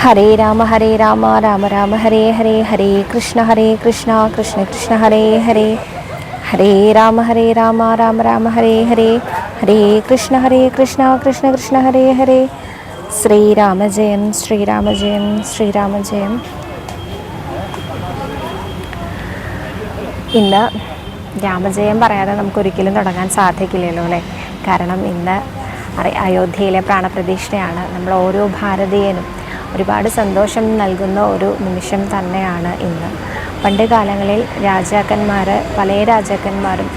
ഹരേ രാമ ഹരേ രാമ രാമ രാമ ഹരേ ഹരേ ഹരേ കൃഷ്ണ ഹരേ കൃഷ്ണ കൃഷ്ണ കൃഷ്ണ ഹരേ ഹരേ. ഹരേ രാമ ഹരേ രാമ രാമ രാമ ഹരേ ഹരേ. ഹരേ കൃഷ്ണ ഹരേ കൃഷ്ണ കൃഷ്ണ കൃഷ്ണ ഹരേ ഹരേ. ശ്രീരാമജയം ശ്രീരാമജയം ശ്രീരാമജയം ഇന്ന് രാമജയം പറയാതെ നമുക്കൊരിക്കലും തുടങ്ങാൻ സാധിക്കില്ലല്ലോ അല്ലേ? കാരണം ഇന്ന് അയോധ്യയിലെ പ്രാണപ്രതിഷ്ഠയാണ് നമ്മൾ ഓരോ ഭാരതീയനും ഒരുപാട് സന്തോഷം നൽകുന്ന ഒരു നിമിഷം തന്നെയാണ് ഇന്ന്. പണ്ട് കാലങ്ങളിൽ രാജാക്കന്മാർ പല രാജാക്കന്മാരും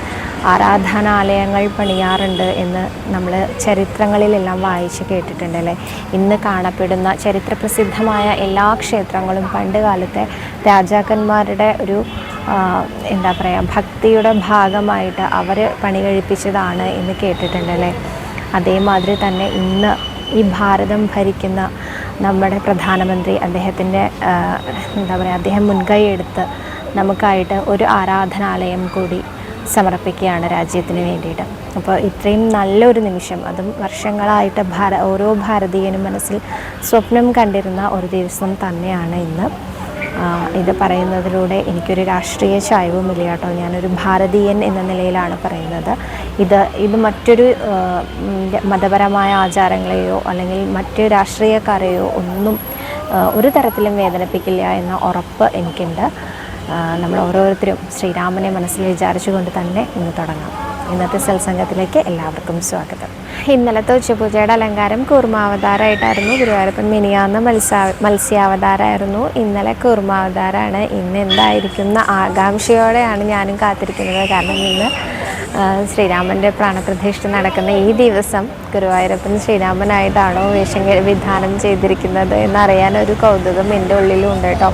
ആരാധനാലയങ്ങൾ പണിയാറുണ്ട് എന്ന് നമ്മൾ ചരിത്രങ്ങളിലെല്ലാം വായിച്ച് കേട്ടിട്ടുണ്ട് അല്ലേ? ഇന്ന് കാണപ്പെടുന്ന ചരിത്രപ്രസിദ്ധമായ എല്ലാ ക്ഷേത്രങ്ങളും പണ്ട് കാലത്തെ രാജാക്കന്മാരുടെ ഒരു എന്താ പറയുക ഭക്തിയുടെ ഭാഗമായിട്ട് അവർ പണി കഴിപ്പിച്ചതാണ് എന്ന് കേട്ടിട്ടുണ്ട് അല്ലേ? അതേമാതിരി തന്നെ ഇന്ന് ഈ ഭാരതം ഭരിക്കുന്ന നമ്മുടെ പ്രധാനമന്ത്രി അദ്ദേഹത്തിന്റെ എന്താ പറയുക അദ്ദേഹം മുൻകൈ എടുത്ത് നമുക്കായിട്ട് ഒരു ആരാധനാലയം കൂടി സമർപ്പിക്കുകയാണ് രാജ്യത്തിന് വേണ്ടിയിട്ട്. അപ്പോൾ ഇത്രയും നല്ലൊരു നിമിഷം അതും വർഷങ്ങളായിട്ട് ഭാര ഓരോ ഭാരതീയനും മനസ്സിൽ സ്വപ്നം കണ്ടിരുന്ന ഒരു ദിവസം തന്നെയാണ് ഇന്ന്. ഇത് പറയുന്നതിലൂടെ എനിക്കൊരു രാഷ്ട്രീയ ചായവുമില്ല കേട്ടോ. ഞാനൊരു ഭാരതീയൻ എന്ന നിലയിലാണ് പറയുന്നത്. ഇത് ഇത് മറ്റൊരു മതപരമായ ആചാരങ്ങളെയോ അല്ലെങ്കിൽ മറ്റ് രാഷ്ട്രീയക്കാരെയോ ഒന്നും ഒരു തരത്തിലും വേദനിപ്പിക്കില്ല എന്ന ഉറപ്പ് എനിക്കുണ്ട്. നമ്മൾ ഓരോരുത്തരും ശ്രീരാമനെ മനസ്സിൽ വിചാരിച്ചുകൊണ്ട് തന്നെ ഇന്ന് തുടങ്ങാം. ഇന്നത്തെ സത്സംഗത്തിലേക്ക് എല്ലാവർക്കും സ്വാഗതം. ഇന്നലത്തെ ഉച്ചപൂജയുടെ അലങ്കാരം കൂർമാവതാരമായിട്ടായിരുന്നു. ഗുരുവായൂരപ്പൻ മിനിയാന്ന് മത്സ്യ മത്സ്യാവതാരമായിരുന്നു. ഇന്നലെ കൂർമാവതാരമാണ്. ഇന്ന് എന്തായിരിക്കുന്ന ആകാംക്ഷയോടെയാണ് ഞാനും കാത്തിരിക്കുന്നത്. കാരണം ഇന്ന് ശ്രീരാമന്റെ പ്രാണപ്രതിഷ്ഠ നടക്കുന്ന ഈ ദിവസം ഗുരുവായൂരപ്പൻ ശ്രീരാമനായിട്ടാണോ വേഷം വിധാനം ചെയ്തിരിക്കുന്നത് എന്നറിയാൻ ഒരു കൗതുകം എന്റെ ഉള്ളിലും ഉണ്ട് കേട്ടോ.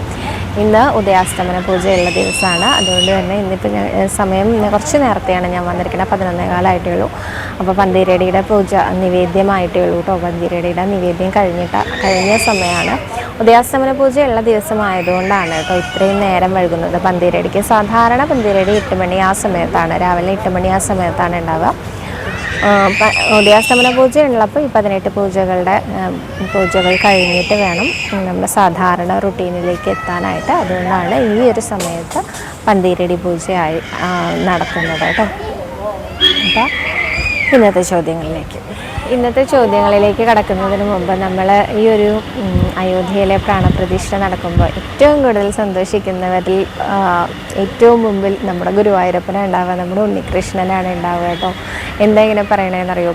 ഇന്ന് ഉദയാസ്തമന പൂജയുള്ള ദിവസമാണ്. അതുകൊണ്ട് തന്നെ ഇന്നിപ്പോൾ ഞാൻ സമയം കുറച്ച് നേരത്തെയാണ് ഞാൻ വന്നിരിക്കുന്നത്. പതിനൊന്നേ കാലമായിട്ടേ ഉള്ളൂ. അപ്പോൾ പന്തീരടിയുടെ പൂജ നിവേദ്യമായിട്ടേ ഉള്ളൂ കേട്ടോ. പന്തീരടിയുടെ നിവേദ്യം കഴിഞ്ഞിട്ട് കഴിഞ്ഞ സമയമാണ്. ഉദയാസ്തമന പൂജയുള്ള ദിവസമായതുകൊണ്ടാണ് കേട്ടോ ഇത്രയും നേരം വൈകുന്നത്. പന്തീരടിക്ക് സാധാരണ പന്തീരടി എട്ട് മണി ആ സമയത്താണ്. രാവിലെ എട്ട് മണി ആ സമയത്താണ് ഉണ്ടാവുക. ഉദയാസ്തമന പൂജ ഉള്ളപ്പോൾ ഈ പതിനെട്ട് പൂജകളുടെ പൂജകൾ കഴിഞ്ഞിട്ട് വേണം നമ്മുടെ സാധാരണ റുട്ടീനിലേക്ക് എത്താനായിട്ട്. അതുകൊണ്ടാണ് ഈ ഒരു സമയത്ത് പന്തീരടി പൂജയായി ആ, നടത്തുന്നത് കേട്ടോ. അപ്പോൾ ഇന്നത്തെ ചോദ്യങ്ങളിലേക്ക്. ഇന്നത്തെ ചോദ്യങ്ങളിലേക്ക് കടക്കുന്നതിന് മുമ്പ് നമ്മൾ ഈ ഒരു അയോധ്യയിലെ പ്രാണപ്രതിഷ്ഠ നടക്കുമ്പോൾ ഏറ്റവും കൂടുതൽ സന്തോഷിക്കുന്നവരിൽ ഏറ്റവും മുമ്പിൽ നമ്മുടെ ഗുരുവായൂരപ്പനാണ് ഉണ്ടാവുക നമ്മുടെ ഉണ്ണികൃഷ്ണനാണ് ഉണ്ടാവുക കേട്ടോ. എന്താ ഇങ്ങനെ പറയണതെന്നറിയോ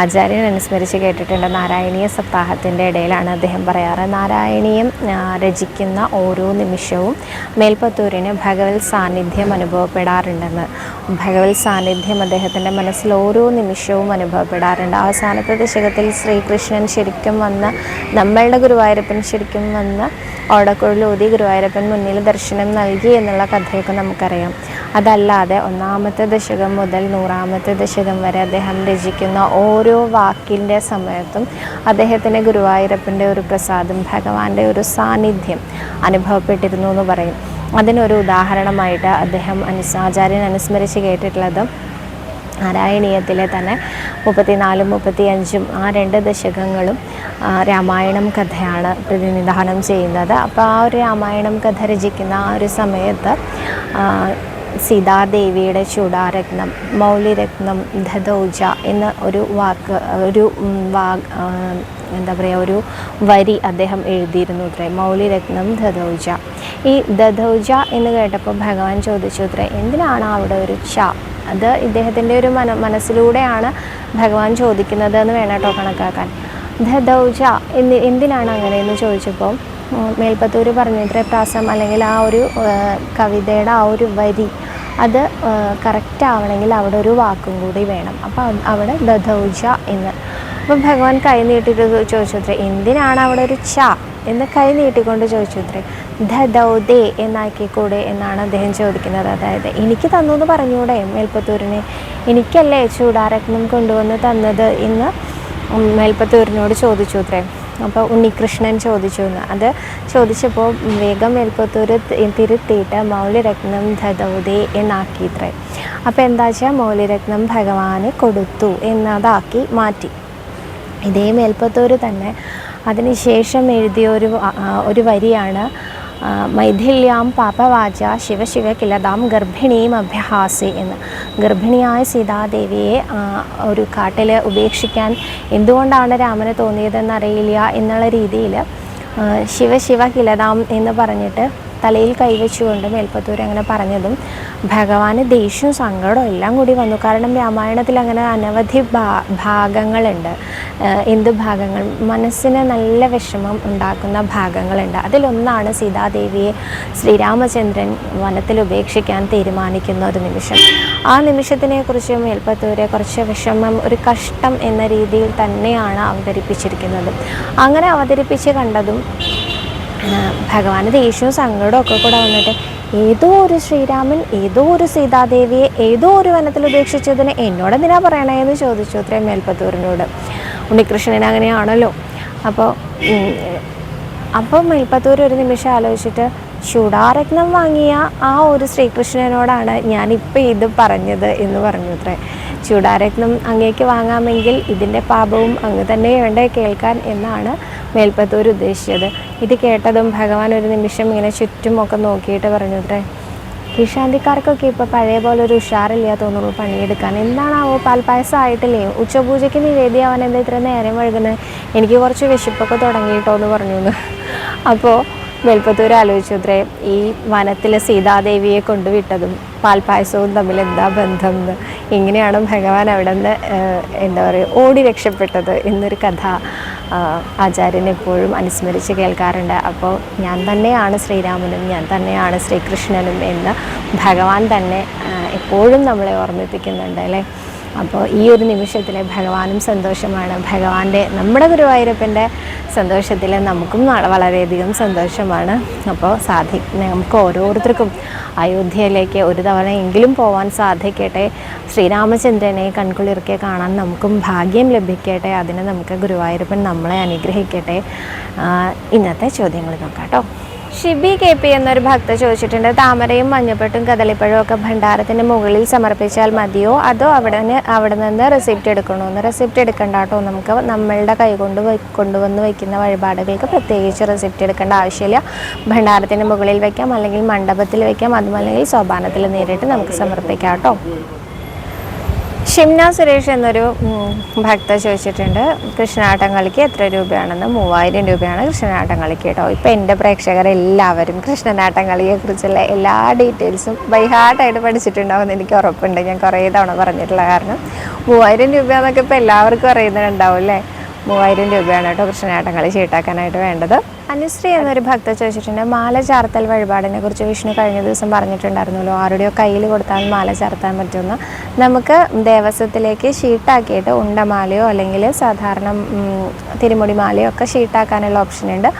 ആചാര്യൻ അനുസ്മരിച്ച് കേട്ടിട്ടുണ്ട് നാരായണീയ സപ്താഹത്തിന്റെ ഇടയിലാണ് അദ്ദേഹം പറയാറ്. നാരായണീയം രചിക്കുന്ന ഓരോ നിമിഷവും മേൽപ്പത്തൂരിന് ഭഗവത് സാന്നിധ്യം അനുഭവപ്പെടാറുണ്ടെന്ന്. ഭഗവത് സാന്നിധ്യം അദ്ദേഹത്തിന്റെ മനസ്സിൽ ഓരോ നിമിഷവും അനുഭവപ്പെടാറുണ്ട്. അവസാനത്തെ ദശകത്തിൽ ശ്രീകൃഷ്ണൻ ശരിക്കും വന്ന് നമ്മളുടെ ഗുരുവായൂരപ്പൻ ശരിക്കും വന്ന് ഓടക്കുഴലൂതി ഗുരുവായൂരപ്പൻ മുന്നിൽ ദർശനം നൽകി എന്നുള്ള കഥയൊക്കെ നമുക്കറിയാം. അതല്ലാതെ ഒന്നാമത്തെ ദശകം മുതൽ നൂറാമത്തെ ദശകം വരെ അദ്ദേഹം രചിക്കുന്ന ഓരോ വാക്കിന്റെ സമയത്തും അദ്ദേഹത്തിന് ഗുരുവായൂരപ്പന്റെ ഒരു പ്രസാദം ഭഗവാന്റെ ഒരു സാന്നിധ്യം അനുഭവപ്പെട്ടിരുന്നു എന്ന് പറയും. അതിനൊരു ഉദാഹരണമായിട്ട് അദ്ദേഹം അനുസ് ആചാര്യൻ അനുസ്മരിച്ച് കേട്ടിട്ടുള്ളത് നാരായണീയത്തിലെ തന്നെ മുപ്പത്തിനാലും മുപ്പത്തിയഞ്ചും ആ രണ്ട് ദശകങ്ങളും രാമായണം കഥയാണ് പ്രതിനിധാനം ചെയ്യുന്നത്. അപ്പോൾ ആ ഒരു രാമായണം കഥ രചിക്കുന്ന ആ ഒരു സമയത്ത് സീതാദേവിയുടെ ചൂടാരത്നം മൗലിരത്നം ധതൗജ എന്ന ഒരു വാക്ക് ഒരു വാ എന്താ പറയുക ഒരു വരി അദ്ദേഹം എഴുതിയിരുന്നു അത്രേ മൗലിരത്നം ധതൗജ. ഈ ദധൗജ എന്ന് കേട്ടപ്പോൾ ഭഗവാൻ ചോദിച്ചു അത്രേ എന്തിനാണ് അവിടെ ഒരു ച? അത് ഇദ്ദേഹത്തിന്റെ ഒരു മന മനസ്സിലൂടെയാണ് ഭഗവാൻ ചോദിക്കുന്നത് എന്ന് വേണം കേട്ടോ കണക്കാക്കാൻ. ധദൗജ എന്ന് എന്തിനാണ് അങ്ങനെ എന്ന് ചോദിച്ചപ്പോൾ മേൽപ്പത്തൂർ പറഞ്ഞിട്ട് പ്രാസം അല്ലെങ്കിൽ ആ ഒരു കവിതയുടെ ആ ഒരു വരി അത് കറക്റ്റ് ആവണമെങ്കിൽ അവിടെ ഒരു വാക്കും കൂടി വേണം. അപ്പോൾ അവിടെ ദധൗജ എന്ന്. അപ്പം ഭഗവാൻ കൈ നീട്ടിട്ട് ചോദിച്ചു അത്രേ എന്തിനാണ് അവിടെ ഒരു ച? എന്ന് കൈ നീട്ടിക്കൊണ്ട് ചോദിച്ചു അത്രേ ധദൗദേ എന്നാക്കിക്കൂടെ? എന്നാണ് അദ്ദേഹം ചോദിക്കുന്നത്. അതായത് എനിക്ക് തന്നു എന്ന് പറഞ്ഞൂടെ മേൽപ്പത്തൂരിനെ? എനിക്കല്ലേ ചൂടാരത്നം കൊണ്ടുവന്ന് തന്നത്? എന്ന് മേൽപ്പത്തൂരിനോട് ചോദിച്ചു അത്രേ അപ്പോൾ ഉണ്ണികൃഷ്ണൻ ചോദിച്ചു എന്ന്. അത് ചോദിച്ചപ്പോൾ വേഗം മേൽപ്പത്തൂർ തി- തിരുത്തിയിട്ട് മൗലിരത്നം ധദൗദേ എന്നാക്കിത്രേ അപ്പോൾ എന്താ വെച്ചാൽ മൗലിരത്നം ഭഗവാന് കൊടുത്തു എന്നതാക്കി മാറ്റി. ഇതേ മേൽപ്പത്തൂർ തന്നെ അതിനുശേഷം എഴുതിയ ഒരു ഒരു വരിയാണ് മൈഥില്യാം പാപവാച ശിവശിവ കിലതാം ഗർഭിണീം അഭ്യഹാസി എന്ന്. ഗർഭിണിയായ സീതാദേവിയെ ഒരു കാട്ടിൽ ഉപേക്ഷിക്കാൻ എന്തുകൊണ്ടാണ് രാമന് തോന്നിയതെന്നറിയില്ല എന്നുള്ള രീതിയിൽ ശിവ ശിവ കിലതാം എന്ന് പറഞ്ഞിട്ട് തലയിൽ കൈവച്ചുകൊണ്ട് മേൽപ്പത്തൂർ അങ്ങനെ പറഞ്ഞതും ഭഗവാന് ദേഷ്യവും സങ്കടവും എല്ലാം കൂടി വന്നു. കാരണം രാമായണത്തിൽ അങ്ങനെ അനവധി ഭാഗങ്ങളുണ്ട്. എന്ത് ഭാഗങ്ങൾ? മനസ്സിന് നല്ല വിഷമം ഉണ്ടാക്കുന്ന ഭാഗങ്ങളുണ്ട്. അതിലൊന്നാണ് സീതാദേവിയെ ശ്രീരാമചന്ദ്രൻ വനത്തിൽ ഉപേക്ഷിക്കാൻ തീരുമാനിക്കുന്ന ഒരു നിമിഷം. ആ നിമിഷത്തിനെ കുറിച്ച് മേൽപ്പത്തൂരെ കുറച്ച് വിഷമം ഒരു കഷ്ടം എന്ന രീതിയിൽ തന്നെയാണ് അവതരിപ്പിച്ചിരിക്കുന്നത്. അങ്ങനെ അവതരിപ്പിച്ച് കണ്ടതും ഭഗവാന് ദേഷ്യവും സങ്കടവും ഒക്കെ കൂടെ വന്നിട്ട് ഏതോ ഒരു ശ്രീരാമൻ ഏതോ ഒരു സീതാദേവിയെ ഏതോ ഒരു വനത്തിൽ ഉപേക്ഷിച്ചതിന് എന്നോട് എന്തിനാ പറയണേന്ന് ചോദിച്ചു അത്രയും മേൽപ്പത്തൂരിനോട്. ഉണ്ണികൃഷ്ണൻ അങ്ങനെയാണല്ലോ. അപ്പോൾ അപ്പോൾ മേൽപ്പത്തൂർ ഒരു നിമിഷം ആലോചിച്ചിട്ട് ചൂടാരത്നം വാങ്ങിയ ആ ഒരു ശ്രീകൃഷ്ണനോടാണ് ഞാനിപ്പോൾ ഇത് പറഞ്ഞത് എന്ന് പറഞ്ഞു അത്രേ ചൂടാരത്നം അങ്ങേക്ക് വാങ്ങാമെങ്കിൽ ഇതിന്റെ പാപവും അങ്ങ് തന്നെ വേണ്ടേ കേൾക്കാൻ എന്നാണ് മേൽപ്പത്തൂർ ഉദ്ദേശിച്ചത്. ഇത് കേട്ടതും ഭഗവാൻ ഒരു നിമിഷം ഇങ്ങനെ ചുറ്റുമൊക്കെ നോക്കിയിട്ട് പറഞ്ഞു അത്രേ കീശാന്തിക്കാർക്കൊക്കെ ഇപ്പോൾ പഴയ പോലെ ഒരു ഉഷാറില്ല തോന്നുന്നു പണിയെടുക്കാൻ. എന്താണാവോ പാൽപ്പായസം ആയിട്ടില്ലേ ഉച്ചപൂജയ്ക്ക് നിവേദിയാവാൻ എന്താ ഇത്ര നേരം വഴുകുന്നത് എനിക്ക് കുറച്ച് വിശപ്പൊക്കെ തുടങ്ങിയിട്ടോ എന്ന് പറഞ്ഞു അപ്പോൾ മേൽപ്പത്തൂർ ആലോചിച്ചു അത്രേ ഈ വനത്തിൽ സീതാദേവിയെ കൊണ്ടുവിട്ടതും പാൽപ്പായസവും തമ്മിൽ എന്താ ബന്ധം? എന്ന് ഇങ്ങനെയാണ് ഭഗവാൻ അവിടെ നിന്ന് എന്താ പറയുക ഓടി രക്ഷപ്പെട്ടത് എന്നൊരു കഥ ആചാര്യൻ എപ്പോഴും അനുസ്മരിച്ച് കേൾക്കാറുണ്ട്. അപ്പോൾ ഞാൻ തന്നെയാണ് ശ്രീരാമനും ഞാൻ തന്നെയാണ് ശ്രീകൃഷ്ണനും എന്ന് ഭഗവാൻ തന്നെ എപ്പോഴും നമ്മളെ ഓർമ്മിപ്പിക്കുന്നുണ്ട് അല്ലേ? അപ്പോൾ ഈ ഒരു നിമിഷത്തിൽ ഭഗവാനും സന്തോഷമാണ്. ഭഗവാന്റെ നമ്മുടെ ഗുരുവായൂരപ്പന്റെ സന്തോഷത്തിൽ നമുക്കും വളരെയധികം സന്തോഷമാണ്. അപ്പോൾ സാധി നമുക്ക് ഓരോരുത്തർക്കും അയോധ്യയിലേക്ക് ഒരു തവണ എങ്കിലും പോകാൻ സാധിക്കട്ടെ. ശ്രീരാമചന്ദ്രനെ കൺകുളിർക്കെ കാണാൻ നമുക്കും ഭാഗ്യം ലഭിക്കട്ടെ. അതിന് നമുക്ക് ഗുരുവായൂരപ്പൻ നമ്മളെ അനുഗ്രഹിക്കട്ടെ. ഇന്നത്തെ ചോദ്യങ്ങൾ നോക്കാം കേട്ടോ. ഷിബി കെ പി എന്നൊരു ഭക്ത ചോദിച്ചിട്ടുണ്ട്. താമരയും മഞ്ഞപ്പെട്ടും കദളിപ്പഴവും ഒക്കെ ഭണ്ഡാരത്തിന് മുകളിൽ സമർപ്പിച്ചാൽ മതിയോ? അതോ അവിടെ അവിടെ നിന്ന് റെസിപ്റ്റ് എടുക്കണമെന്ന് റെസിപ്റ്റ് എടുക്കണ്ട കേട്ടോ നമുക്ക് നമ്മളുടെ കൈകൊണ്ട് കൊണ്ടുവന്ന് വയ്ക്കുന്ന വഴിപാടുകൾക്ക് പ്രത്യേകിച്ച് റെസിപ്റ്റ് എടുക്കേണ്ട ആവശ്യമില്ല. ഭണ്ഡാരത്തിന് മുകളിൽ വയ്ക്കാം അല്ലെങ്കിൽ മണ്ഡപത്തിൽ വയ്ക്കാം അതുമല്ലെങ്കിൽ സോപാനത്തിൽ നേരിട്ട് നമുക്ക് സമർപ്പിക്കാം കേട്ടോ. ഷിംന സുരേഷ് എന്നൊരു ഭക്ത ചോദിച്ചിട്ടുണ്ട്. കൃഷ്ണനാട്ടം കളിക്ക് എത്ര രൂപയാണെന്ന്? മൂവായിരം രൂപയാണ് കൃഷ്ണനാട്ടം കളിക്ക് കേട്ടോ. ഇപ്പം എന്റെ പ്രേക്ഷകരെല്ലാവരും കൃഷ്ണനാട്ടം കളിയെക്കുറിച്ചുള്ള എല്ലാ ഡീറ്റെയിൽസും ബൈഹാർട്ടായിട്ട് പഠിച്ചിട്ടുണ്ടാവുമെന്ന് എനിക്ക് ഉറപ്പുണ്ട്. ഞാൻ കുറേ തവണ പറഞ്ഞിട്ടുള്ള കാരണം മൂവായിരം രൂപ എന്നൊക്കെ ഇപ്പോൾ എല്ലാവർക്കും അറിയുന്നുണ്ടാവും അല്ലേ? മൂവായിരം രൂപയാണ് കേട്ടോ കൃഷ്ണനാട്ടം കളി ചീട്ടാക്കാനായിട്ട് വേണ്ടത്. അനുശ്രീ എന്നൊരു ഭക്ത ചോദിച്ചിട്ടുണ്ട് മാല ചാർത്തൽ വഴിപാടിനെ കുറിച്ച് വിഷ്ണു കഴിഞ്ഞ ദിവസം പറഞ്ഞിട്ടുണ്ടായിരുന്നല്ലോ ആരുടെയോ കയ്യിൽ കൊടുത്താൽ മാല ചാർത്താൻ പറ്റുമെന്ന്. നമുക്ക് ദേവസ്വത്തിലേക്ക് ഷീട്ടാക്കിയിട്ട് ഉണ്ടമാലയോ അല്ലെങ്കിൽ സാധാരണ തിരുമുടി മാലയോ ഒക്കെ ഷീട്ടാക്കാനുള്ള ഓപ്ഷൻ ഉണ്ട്.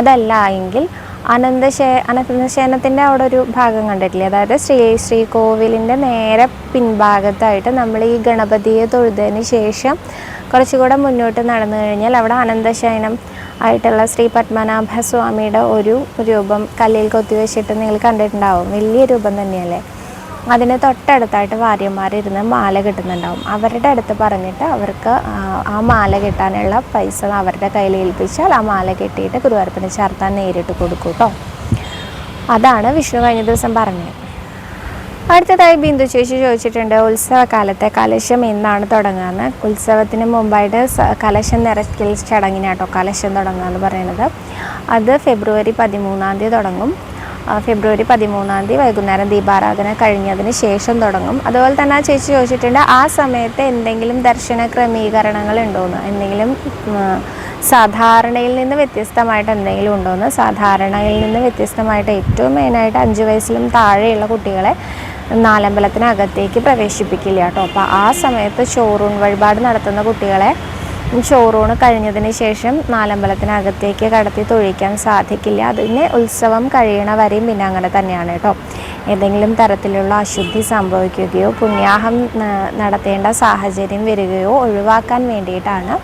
അതല്ല എങ്കിൽ അനന്തശേ അനന്തശേനത്തിന്റെ അവിടെ ഒരു ഭാഗം കണ്ടിട്ടില്ലേ? അതായത് ശ്രീ ശ്രീ ശ്രീകോവിലിന്റെ നേരെ പിൻഭാഗത്തായിട്ട് നമ്മൾ ഈ ഗണപതിയെ തൊഴുതതിന് ശേഷം കുറച്ചുകൂടെ മുന്നോട്ട് നടന്നു കഴിഞ്ഞാൽ അവിടെ അനന്തശയനം ആയിട്ടുള്ള ശ്രീ പത്മനാഭ സ്വാമിയുടെ ഒരു രൂപം കല്ലിൽ കൊത്തിവെച്ചിട്ട് നിങ്ങൾ കണ്ടിട്ടുണ്ടാവും. വലിയ രൂപം തന്നെയല്ലേ? അതിന് തൊട്ടടുത്തായിട്ട് ഭാര്യമാരിരുന്ന് മാല കിട്ടുന്നുണ്ടാവും. അവരുടെ അടുത്ത് പറഞ്ഞിട്ട് അവർക്ക് ആ, ആ മാല കിട്ടാനുള്ള പൈസ അവരുടെ കയ്യിൽ ഏൽപ്പിച്ചാൽ ആ മാല കെട്ടിയിട്ട് ഗുരുവായൂരപ്പന് ചേർത്താൻ നേരിട്ട് കൊടുക്കും കേട്ടോ അതാണ് വിഷ്ണു കഴിഞ്ഞ ദിവസം പറഞ്ഞത്. അടുത്തതായി ബിന്ദു ചേച്ചി ചോദിച്ചിട്ടുണ്ട് ഉത്സവകാലത്തെ കലശം എന്നാണ് തുടങ്ങുന്നത് ഉത്സവത്തിന് മുമ്പായിട്ട് കലശം നിറയ്ക്കൽ ചടങ്ങിനാട്ടോ കലശം തുടങ്ങുക എന്ന് പറയുന്നത്. അത് ഫെബ്രുവരി പതിമൂന്നാം തീയതി തുടങ്ങും. ഫെബ്രുവരി പതിമൂന്നാം തീയതി വൈകുന്നേരം ദീപാരാധന കഴിഞ്ഞതിന് ശേഷം തുടങ്ങും. അതുപോലെ തന്നെ ആ ചേച്ചി ചോദിച്ചിട്ടുണ്ട് ആ സമയത്ത് എന്തെങ്കിലും ദർശന ക്രമീകരണങ്ങൾ ഉണ്ടോയെന്ന് എന്തെങ്കിലും സാധാരണയിൽ നിന്ന് വ്യത്യസ്തമായിട്ട് എന്തെങ്കിലും ഉണ്ടോയെന്ന് സാധാരണയിൽ നിന്ന് വ്യത്യസ്തമായിട്ട് ഏറ്റവും മെയിനായിട്ട് അഞ്ച് വയസ്സിലും താഴെയുള്ള കുട്ടികളെ നാലമ്പലത്തിനകത്തേക്ക് പ്രവേശിപ്പിക്കില്ല കേട്ടോ. അപ്പോൾ ആ സമയത്ത് ഷോറൂൺ വഴിപാട് നടത്തുന്ന കുട്ടികളെ ചോറൂണ് കഴിഞ്ഞതിന് ശേഷം നാലമ്പലത്തിനകത്തേക്ക് കടത്തി തൊഴിക്കാൻ സാധിക്കില്ല. അതിന് ഉത്സവം കഴിയണ വരെയും പിന്നെ അങ്ങനെ തന്നെയാണ് കേട്ടോ. ഏതെങ്കിലും തരത്തിലുള്ള അശുദ്ധി സംഭവിക്കുകയോ പുണ്യാഹം നടത്തേണ്ട സാഹചര്യം വരികയോ ഒഴിവാക്കാൻ വേണ്ടിയിട്ടാണ്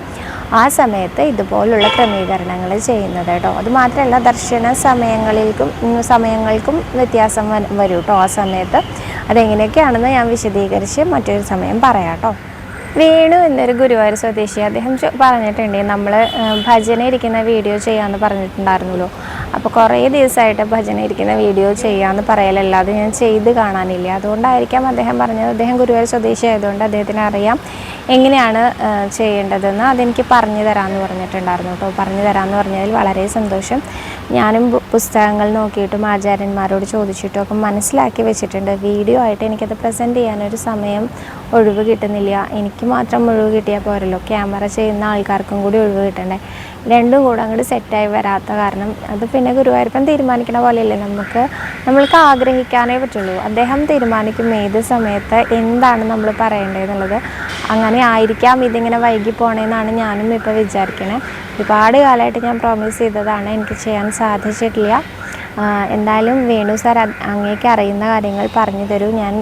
ആ സമയത്ത് ഇതുപോലുള്ള ക്രമീകരണങ്ങൾ ചെയ്യുന്നത് കേട്ടോ. അതുമാത്രമല്ല ദർശന സമയങ്ങളിലേക്കും സമയങ്ങൾക്കും വ്യത്യാസം വരും കേട്ടോ ആ സമയത്ത്. അതെങ്ങനെയൊക്കെയാണെന്ന് ഞാൻ വിശദീകരിച്ച് മറ്റൊരു സമയം പറയാം കേട്ടോ. വേണു എന്നൊരു ഗുരുവായൂർ സ്വദേശി അദ്ദേഹം പറഞ്ഞിട്ടുണ്ട്. നമ്മൾ ഭജന ഇരിക്കുന്ന വീഡിയോ ചെയ്യാമെന്ന് പറഞ്ഞിട്ടുണ്ടായിരുന്നല്ലോ. അപ്പോൾ കുറേ ദിവസമായിട്ട് ഭജന ഇരിക്കുന്ന വീഡിയോ ചെയ്യാമെന്ന് പറയലല്ലാതെ ഞാൻ ചെയ്ത് കാണാനില്ല. അതുകൊണ്ടായിരിക്കാം അദ്ദേഹം പറഞ്ഞത്. അദ്ദേഹം ഗുരുവായൂർ സ്വദേശി ആയതുകൊണ്ട് അദ്ദേഹത്തിന് അറിയാം എങ്ങനെയാണ് ചെയ്യേണ്ടതെന്ന്. അതെനിക്ക് പറഞ്ഞു തരാമെന്ന് പറഞ്ഞിട്ടുണ്ടായിരുന്നു കേട്ടോ. പറഞ്ഞു തരാമെന്ന് പറഞ്ഞതിൽ വളരെ സന്തോഷം. ഞാനും പുസ്തകങ്ങൾ നോക്കിയിട്ടും ആചാര്യന്മാരോട് ചോദിച്ചിട്ടും ഒക്കെ മനസ്സിലാക്കി വെച്ചിട്ടുണ്ട്. വീഡിയോ ആയിട്ട് എനിക്കത് പ്രസന്റ് ചെയ്യാനൊരു സമയം ഒഴിവ് കിട്ടുന്നില്ല. എനിക്ക് മാത്രം ഒഴിവ് കിട്ടിയാൽ പോരല്ലോ. ക്യാമറ ചെയ്യുന്ന ആൾക്കാർക്കും കൂടി ഒഴിവ് കിട്ടണ്ടേ? രണ്ടും കൂടെ അങ്ങോട്ട് സെറ്റായി വരാത്ത കാരണം അത് പിന്നെ ഗുരുവായൂരപ്പൻ തീരുമാനിക്കണ പോലെയല്ലേ നമുക്ക്? നമ്മൾക്ക് ആഗ്രഹിക്കാനേ പറ്റുള്ളൂ. അദ്ദേഹം തീരുമാനിക്കും ഏത് സമയത്ത് എന്താണ് നമ്മൾ പറയേണ്ടതെന്നുള്ളത് അങ്ങനെ ആയിരിക്കാം. ഇതിങ്ങനെ വൈകി പോണേന്നാണ് ഞാനും ഇപ്പോൾ വിചാരിക്കണേ. ഒരുപാട് കാലമായിട്ട് ഞാൻ പ്രോമിസ് ചെയ്തതാണ് എനിക്ക് ചെയ്യാൻ സാധിച്ചിട്ടില്ല. എന്തായാലും വേണു സാർ അങ്ങേക്ക് അറിയുന്ന കാര്യങ്ങൾ പറഞ്ഞു തരൂ. ഞാൻ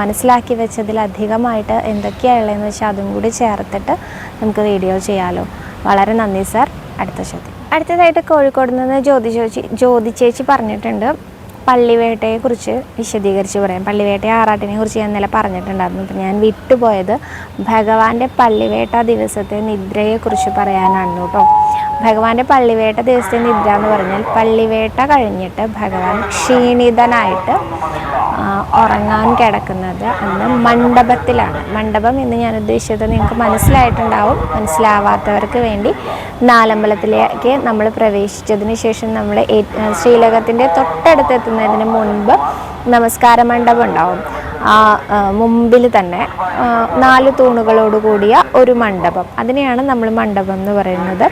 മനസ്സിലാക്കി വെച്ചതിലധികമായിട്ട് എന്തൊക്കെയാണ് ഉള്ളതെന്ന് വെച്ചാൽ അതും കൂടി ചേർത്തിട്ട് നമുക്ക് വീഡിയോ ചെയ്യാമല്ലോ വളരെ നന്ദി സാർ. അടുത്ത ചോദ്യം അടുത്തതായിട്ട് കോഴിക്കോട് നിന്ന് ജ്യോതി ചേച്ചി ജ്യോതി ചേച്ചി പറഞ്ഞിട്ടുണ്ട്. പള്ളിവേട്ടയെക്കുറിച്ച് വിശദീകരിച്ച് പറയാം. പള്ളിവേട്ട ആറാട്ടിനെ കുറിച്ച് ഞാൻ ഇന്നലെ പറഞ്ഞിട്ടുണ്ടായിരുന്നു. അപ്പം ഞാൻ വിട്ടുപോയത് ഭഗവാന്റെ പള്ളിവേട്ട ദിവസത്തെ നിദ്രയെക്കുറിച്ച് പറയാനാണ് കേട്ടോ. ഭഗവാന്റെ പള്ളിവേട്ട ദിവസത്തെ നിദ്ര എന്ന് പറഞ്ഞാൽ പള്ളിവേട്ട കഴിഞ്ഞിട്ട് ഭഗവാൻ ക്ഷീണിതനായിട്ട് ഉറങ്ങാൻ കിടക്കുന്നത് അന്ന് മണ്ഡപത്തിലാണ്. മണ്ഡപം എന്ന് ഞാൻ ഉദ്ദേശിച്ചത് നിങ്ങൾക്ക് മനസ്സിലായിട്ടുണ്ടാവും. മനസ്സിലാവാത്തവർക്ക് വേണ്ടി നാലമ്പലത്തിലേക്ക് നമ്മൾ പ്രവേശിച്ചതിന് ശേഷം നമ്മൾ ശ്രീലകത്തിന്റെ തൊട്ടടുത്തെത്തുന്നതിന് മുൻപ് നമസ്കാര മണ്ഡപം ഉണ്ടാവും. ആ മുമ്പിൽ തന്നെ നാല് തൂണുകളോട് കൂടിയ ഒരു മണ്ഡപം. അതിനെയാണ് നമ്മൾ മണ്ഡപം എന്ന് പറയുന്നത്.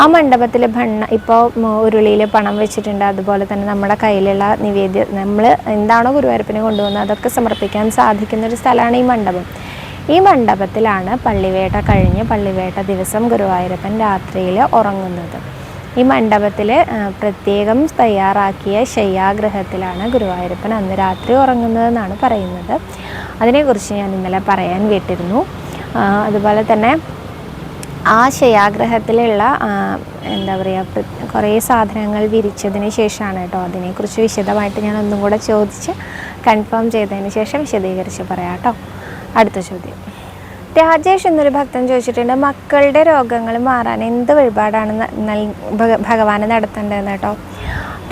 ആ മണ്ഡപത്തിൽ ഭണ്ണ ഇപ്പോൾ ഉരുളിയിൽ പണം വെച്ചിട്ടുണ്ട്. അതുപോലെ തന്നെ നമ്മുടെ കയ്യിലുള്ള നിവേദ്യ നമ്മൾ എന്താണോ ഗുരുവായൂരപ്പിനെ കൊണ്ടുവന്നത് അതൊക്കെ സമർപ്പിക്കാൻ സാധിക്കുന്ന ഒരു സ്ഥലമാണ് ഈ മണ്ഡപം. ഈ മണ്ഡപത്തിലാണ് പള്ളിവേട്ട കഴിഞ്ഞ് പള്ളിവേട്ട ദിവസം ഗുരുവായൂരപ്പൻ രാത്രിയിൽ ഉറങ്ങുന്നത്. ഈ മണ്ഡപത്തിൽ പ്രത്യേകം തയ്യാറാക്കിയ ശയ്യാഗ്രഹത്തിലാണ് ഗുരുവായൂരപ്പൻ അന്ന് രാത്രി ഉറങ്ങുന്നതെന്നാണ് പറയുന്നത്. അതിനെക്കുറിച്ച് ഞാൻ ഇന്നലെ പറയാൻ കേട്ടിരുന്നു. അതുപോലെ തന്നെ ആ ശയാഗ്രഹത്തിലുള്ള എന്താ പറയുക കുറേ സാധനങ്ങൾ വിരിച്ചതിന് ശേഷമാണ് കേട്ടോ അതിനെക്കുറിച്ച് വിശദമായിട്ട് ഞാൻ ഒന്നും കൂടെ ചോദിച്ച് കൺഫേം ചെയ്തതിന് ശേഷം വിശദീകരിച്ച് പറയാം കേട്ടോ. അടുത്ത ചോദ്യം. രാജേഷ് എന്നൊരു ഭക്തൻ ചോദിച്ചിട്ടുണ്ട് മക്കളുടെ രോഗങ്ങൾ മാറാൻ എന്ത് വഴിപാടാണ് ഭഗവാന് നടത്തേണ്ടതെന്ന് കേട്ടോ?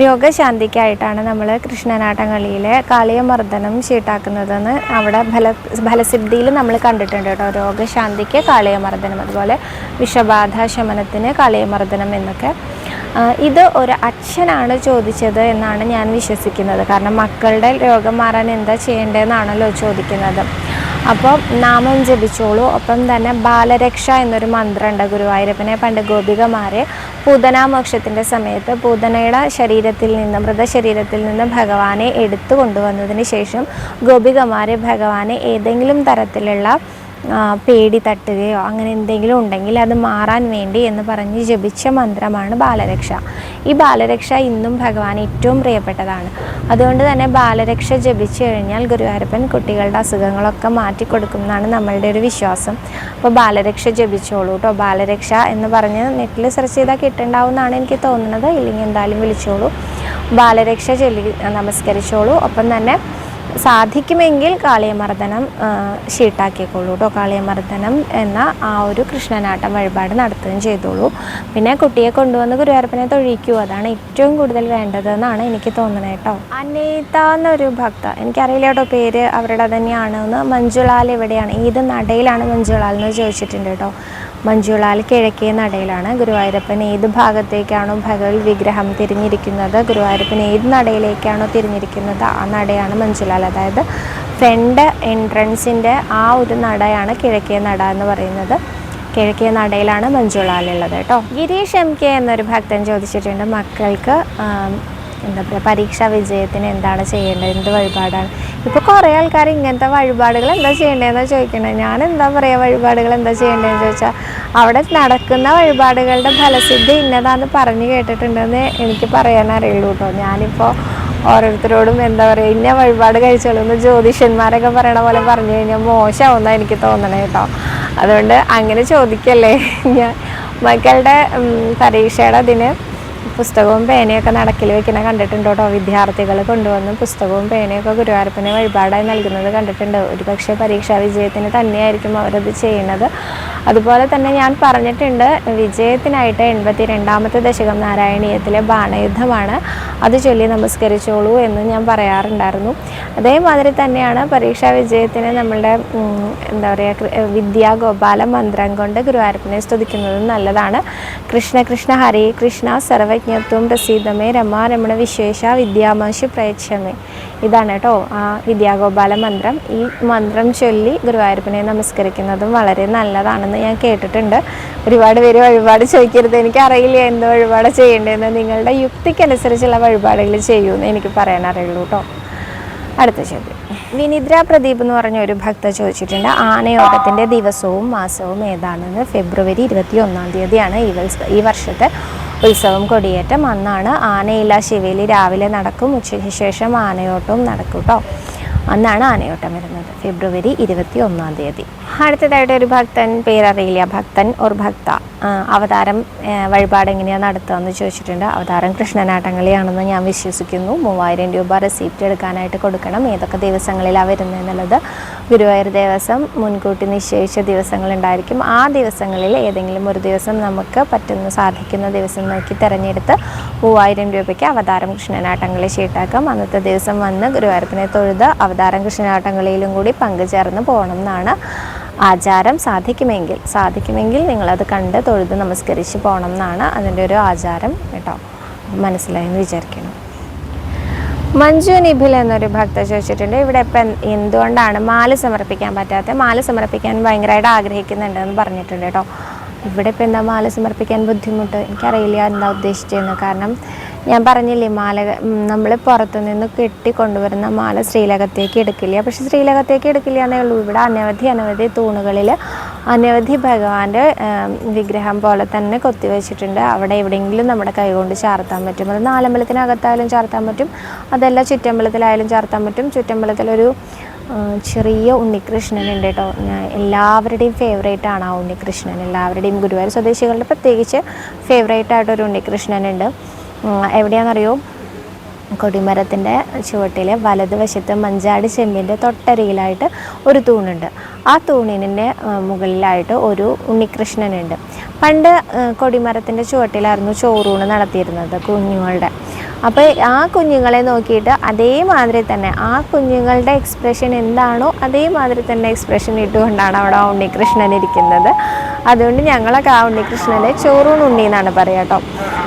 രോഗശാന്തിക്കായിട്ടാണ് നമ്മൾ കൃഷ്ണനാട്ടം കളിയിലെ കാളിയമർദ്ദനം ചീട്ടാക്കുന്നതെന്ന് അവിടെ ഫല ഫലസിദ്ധിയിൽ നമ്മൾ കണ്ടിട്ടുണ്ട് കേട്ടോ. രോഗശാന്തിക്ക് കാളിയമർദ്ദനം അതുപോലെ വിഷബാധ ശമനത്തിന് കാളിയമർദ്ദനം എന്നൊക്കെ. ഇത് ഒരു അച്ഛനാണ് ചോദിച്ചത് എന്നാണ് ഞാൻ വിശ്വസിക്കുന്നത്. കാരണം മക്കളുടെ രോഗം മാറാൻ എന്താ ചെയ്യേണ്ടതെന്നാണല്ലോ ചോദിക്കുന്നത്. അപ്പോൾ നാമം ജപിച്ചോളൂ. ഒപ്പം തന്നെ ബാലരക്ഷ എന്നൊരു മന്ത്രമുണ്ട് ഗുരുവായൂരപ്പനെ. പണ്ട് ഗോപികമാരെ പൂതനാമോക്ഷത്തിന്റെ സമയത്ത് പൂതനയുടെ ശരീരത്തിൽ നിന്ന് മൃതശരീരത്തിൽ നിന്ന് ഭഗവാനെ എടുത്തു കൊണ്ടുവന്നതിന് ശേഷം ഗോപികമാരെ ഭഗവാനെ ഏതെങ്കിലും തരത്തിലുള്ള പേടി തട്ടുകയോ അങ്ങനെ എന്തെങ്കിലും ഉണ്ടെങ്കിൽ അത് മാറാൻ വേണ്ടി എന്ന് പറഞ്ഞ് ജപിച്ച മന്ത്രമാണ് ബാലരക്ഷ. ഈ ബാലരക്ഷ ഇന്നും ഭഗവാൻ ഏറ്റവും പ്രിയപ്പെട്ടതാണ്. അതുകൊണ്ട് തന്നെ ബാലരക്ഷ ജപിച്ചു കഴിഞ്ഞാൽ ഗുരുവാരപ്പൻ കുട്ടികളുടെ അസുഖങ്ങളൊക്കെ മാറ്റിക്കൊടുക്കും എന്നാണ് നമ്മളുടെ ഒരു വിശ്വാസം. അപ്പോൾ ബാലരക്ഷ ജപിച്ചോളൂ കേട്ടോ ബാലരക്ഷ എന്ന് പറഞ്ഞ് നെറ്റിൽ സെർച്ച് ചെയ്താൽ കിട്ടുന്നുണ്ടാവുമെന്നാണ് എനിക്ക് തോന്നുന്നത്. ഇല്ലെങ്കിൽ എന്തായാലും വിളിച്ചോളൂ. ബാലരക്ഷ ചൊല്ലി നമസ്കരിച്ചോളൂ. ഒപ്പം തന്നെ സാധിക്കുമെങ്കിൽ കാളിയമർദ്ദനം ഷീട്ടാക്കിക്കോളൂ കേട്ടോ കാളിയമർദ്ദനം എന്ന ആ ഒരു കൃഷ്ണനാട്ടം വഴിപാട് നടത്തുകയും ചെയ്തോളൂ. പിന്നെ കുട്ടിയെ കൊണ്ടുവന്ന് ഗുരുവായൂരപ്പനെ തൊഴിക്കൂ അതാണ് ഏറ്റവും കൂടുതൽ വേണ്ടതെന്നാണ് എനിക്ക് തോന്നുന്നത് കേട്ടോ അനേത എന്നൊരു ഭക്ത. എനിക്കറിയില്ല കേട്ടോ പേര്. അവരുടെ തന്നെയാണെന്ന് മഞ്ജുളാൽ എവിടെയാണ്? ഏത് നടയിലാണ് മഞ്ജുളാൽ എന്ന് ചോദിച്ചിട്ടുണ്ട് കേട്ടോ മഞ്ജുളാൽ കിഴക്കേ നടയിലാണ്. ഗുരുവായൂരപ്പൻ ഏത് ഭാഗത്തേക്കാണോ ഭഗവത് വിഗ്രഹം തിരിഞ്ഞിരിക്കുന്നത് ഗുരുവായൂരപ്പൻ ഏത് നടയിലേക്കാണോ തിരിഞ്ഞിരിക്കുന്നത് ആ നടയാണ് മഞ്ജുലാൽ അതായത് ഫ്രണ്ട് എൻട്രൻസിന്റെ ആ ഒരു നടയാണ് കിഴക്കേ നട എന്ന് പറയുന്നത്. കിഴക്കേ നടയിലാണ് മഞ്ജുളാലുള്ളത് കേട്ടോ. ഗിരീഷ് എം കെ എന്നൊരു ഭക്തൻ ചോദിച്ചിട്ടുണ്ട് മക്കൾക്ക് എന്താ പറയുക പരീക്ഷാ വിജയത്തിന് എന്താണ് ചെയ്യേണ്ടത്? എന്ത് വഴിപാടാണ്? ഇപ്പോൾ കുറേ ആൾക്കാർ ഇങ്ങനത്തെ വഴിപാടുകൾ എന്താ ചെയ്യേണ്ടതെന്ന് ചോദിക്കണേ ഞാൻ എന്താ പറയുക വഴിപാടുകൾ എന്താ ചെയ്യേണ്ടതെന്ന് ചോദിച്ചാൽ അവിടെ നടക്കുന്ന വഴിപാടുകളുടെ ഫലസിദ്ധി ഇന്നതാന്ന് പറഞ്ഞു കേട്ടിട്ടുണ്ടെന്ന് എനിക്ക് പറയാൻ അറിയുള്ളൂ കേട്ടോ. ഞാനിപ്പോൾ ഓരോരുത്തരോടും എന്താ പറയുക ഇന്ന വഴിപാട് കഴിച്ചോളൂ എന്ന് ജ്യോതിഷന്മാരൊക്കെ പറയണ പോലെ പറഞ്ഞു കഴിഞ്ഞാൽ മോശമാവുന്ന എനിക്ക് തോന്നണേ കേട്ടോ. അതുകൊണ്ട് അങ്ങനെ ചോദിക്കല്ലേ. ഞാൻ മക്കളുടെ പരീക്ഷയുടെ അതിന് പുസ്തകവും പേനയൊക്കെ നടക്കിൽ വെക്കുന്ന കണ്ടിട്ടുണ്ട് കേട്ടോ. വിദ്യാർത്ഥികൾ കൊണ്ടുവന്ന് പുസ്തകവും പേനയൊക്കെ ഗുരുവായൂരപ്പനെ വഴിപാടായി നൽകുന്നത് കണ്ടിട്ടുണ്ട്. ഒരുപക്ഷെ പരീക്ഷാ വിജയത്തിന് തന്നെയായിരിക്കും അവരത് ചെയ്യുന്നത്. അതുപോലെ തന്നെ ഞാൻ പറഞ്ഞിട്ടുണ്ട് വിജയത്തിനായിട്ട് എൺപത്തി രണ്ടാമത്തെ ദശകം നാരായണീയത്തിലെ ബാണയുദ്ധമാണ്. അത് ചൊല്ലി നമസ്കരിച്ചോളൂ എന്ന് ഞാൻ പറയാറുണ്ടായിരുന്നു. അതേമാതിരി തന്നെയാണ് പരീക്ഷാ വിജയത്തിന് നമ്മളുടെ എന്താ പറയുക വിദ്യാഗോപാല വിദ്യാ ഗോപാല മന്ത്രം കൊണ്ട് ഗുരുവായൂരപ്പനെ സ്തുതിക്കുന്നത് നല്ലതാണ്. കൃഷ്ണ കൃഷ്ണ ഹരി കൃഷ്ണ സർവജ്ഞത്വം പ്രസീതമേ രമാരമണ വിശേഷ വിദ്യാമാശു പ്രയച്ഛമേ. ഇതാണ് കേട്ടോ ആ വിദ്യാഗോപാല മന്ത്രം. ഈ മന്ത്രം ചൊല്ലി ഗുരുവായൂരപ്പനെ നമസ്കരിക്കുന്നതും വളരെ നല്ലതാണെന്ന് ഞാൻ കേട്ടിട്ടുണ്ട്. ഒരുപാട് പേര് വഴിപാട് ചോദിക്കരുത്. എനിക്കറിയില്ല എന്ത് വഴിപാട് ചെയ്യേണ്ടതെന്ന്. നിങ്ങളുടെ യുക്തിക്കനുസരിച്ചുള്ള വഴിപാടുകൾ ചെയ്യുമെന്ന് എനിക്ക് പറയാൻ അറിയുള്ളൂ കേട്ടോ അടുത്ത ചോദ്യം. വിനിദ്ര പ്രദീപ് എന്ന് പറഞ്ഞ ഒരു ഭക്ത ചോദിച്ചിട്ടുണ്ട്. ആനയോട്ടത്തിന്റെ ദിവസവും മാസവും ഏതാണെന്ന്? ഫെബ്രുവരി ഇരുപത്തി ഒന്നാം തീയതിയാണ് ഈ ഈ വർഷത്തെ ഉത്സവം കൊടിയേറ്റം. അന്നാണ് ആനയില്ല ശിവേലി രാവിലെ നടക്കും. ഉച്ചയ്ക്ക് ശേഷം ആനയോട്ടവും നടക്കും കേട്ടോ അന്നാണ് ആനയോട്ടം വരുന്നത് ഫെബ്രുവരി ഇരുപത്തി ഒന്നാം തീയതി. അടുത്തതായിട്ട് ഒരു ഭക്തൻ പേരറിയില്ല ഭക്തൻ ഒരു ഭക്ത അവതാരം വഴിപാട് എങ്ങനെയാണ് നടത്തുക എന്ന് ചോദിച്ചിട്ടുണ്ട്. അവതാരം കൃഷ്ണനാട്ടങ്ങളിയാണെന്ന് ഞാൻ വിശ്വസിക്കുന്നു. മൂവായിരം രൂപ റെസിപ്റ്റ് എടുക്കാനായിട്ട് കൊടുക്കണം. ഏതൊക്കെ ദിവസങ്ങളിലാണ് വരുന്നത് എന്നുള്ളത് ഗുരുവായൂർ ദേവസ്വം മുൻകൂട്ടി നിശ്ചയിച്ച ദിവസങ്ങളുണ്ടായിരിക്കും. ആ ദിവസങ്ങളിൽ ഏതെങ്കിലും ഒരു ദിവസം നമുക്ക് പറ്റുന്ന സാധിക്കുന്ന ദിവസം നോക്കി തിരഞ്ഞെടുത്ത് മൂവായിരം രൂപയ്ക്ക് അവതാരം കൃഷ്ണനാട്ടങ്ങളി ഷീട്ടാക്കാം അന്നത്തെ ദിവസം വന്ന് ഗുരുവായൂരപ്പനെ തൊഴുത് അവതാരം കൃഷ്ണനാട്ടങ്ങളിലും കൂടി പങ്കുചേർന്ന് പോകണം എന്നാണ് ആചാരം സാധിക്കുമെങ്കിൽ സാധിക്കുമെങ്കിൽ നിങ്ങളത് കണ്ട് തൊഴുത് നമസ്കരിച്ച് പോകണം എന്നാണ് അതിന്റെ ഒരു ആചാരം കേട്ടോ. മനസ്സിലായെന്ന് വിചാരിക്കണം മഞ്ജു നിഖിൽ എന്നൊരു ഭക്ത ചോദിച്ചിട്ടുണ്ട് ഇവിടെ ഇപ്പം എന്തുകൊണ്ടാണ് മാല സമർപ്പിക്കാൻ പറ്റാത്ത? മാല സമർപ്പിക്കാൻ ഭയങ്കരമായിട്ട് ആഗ്രഹിക്കുന്നുണ്ടെന്ന് പറഞ്ഞിട്ടുണ്ട് കേട്ടോ. ഇവിടെ ഇപ്പം എന്താ മാല സമർപ്പിക്കാൻ ബുദ്ധിമുട്ട്? എനിക്കറിയില്ല എന്താ ഉദ്ദേശിച്ചതെന്ന് കാരണം ഞാൻ പറഞ്ഞില്ലേ മാല നമ്മൾ പുറത്തു നിന്ന് കെട്ടി കൊണ്ടുവരുന്ന മാല ശ്രീലകത്തേക്ക് എടുക്കില്ല. പക്ഷെ ശ്രീലകത്തേക്ക് എടുക്കില്ല എന്നേ ഉള്ളൂ. ഇവിടെ അനവധി അനവധി തൂണുകളിൽ അനവധി ഭഗവാന്റെ വിഗ്രഹം പോലെ തന്നെ കൊത്തിവെച്ചിട്ടുണ്ട് അവിടെ എവിടെയെങ്കിലും നമ്മുടെ കൈകൊണ്ട് ചാർത്താൻ പറ്റും. അത് നാലമ്പലത്തിനകത്തായാലും ചാർത്താൻ പറ്റും. അതല്ല ചുറ്റമ്പലത്തിലായാലും ചാർത്താൻ പറ്റും. ചുറ്റമ്പലത്തിലൊരു ചെറിയ ഉണ്ണികൃഷ്ണനുണ്ട് കേട്ടോ. ഞാൻ എല്ലാവരുടെയും ഫേവറേറ്റ് ആണ് ആ ഉണ്ണികൃഷ്ണൻ. എല്ലാവരുടെയും ഗുരുവായൂർ സ്വദേശികളുടെ പ്രത്യേകിച്ച് ഫേവറേറ്റ് ആയിട്ടൊരു ഉണ്ണികൃഷ്ണനുണ്ട് ഉണ്ട്. എവിടെയാണെന്നറിയോ? കൊടിമരത്തിന്റെ ചുവട്ടിൽ വലതുവശത്ത് മഞ്ചാടി ചെമ്പിന്റെ തൊട്ടരികിലായിട്ട് ഒരു തൂണുണ്ട്. ആ തൂണിന്റെ മുകളിലായിട്ട് ഒരു ഉണ്ണികൃഷ്ണനുണ്ട് പണ്ട് കൊടിമരത്തിന്റെ ചുവട്ടിലായിരുന്നു ചോറൂണ് നടത്തിയിരുന്നത് കുഞ്ഞുങ്ങളുടെ. അപ്പോൾ ആ കുഞ്ഞുങ്ങളെ നോക്കിയിട്ട് അതേമാതിരി തന്നെ ആ കുഞ്ഞുങ്ങളുടെ എക്സ്പ്രഷൻ എന്താണോ അതേമാതിരി തന്നെ എക്സ്പ്രഷൻ ഇട്ടുകൊണ്ടാണ് അവിടെ ഉണ്ണികൃഷ്ണൻ ഇരിക്കുന്നത്. അതുകൊണ്ട് ഞങ്ങളൊക്കെ ആ ഉണ്ണികൃഷ്ണനെ ചോറൂൺ ഉണ്ണി എന്നാണ് പറയുക കേട്ടോ.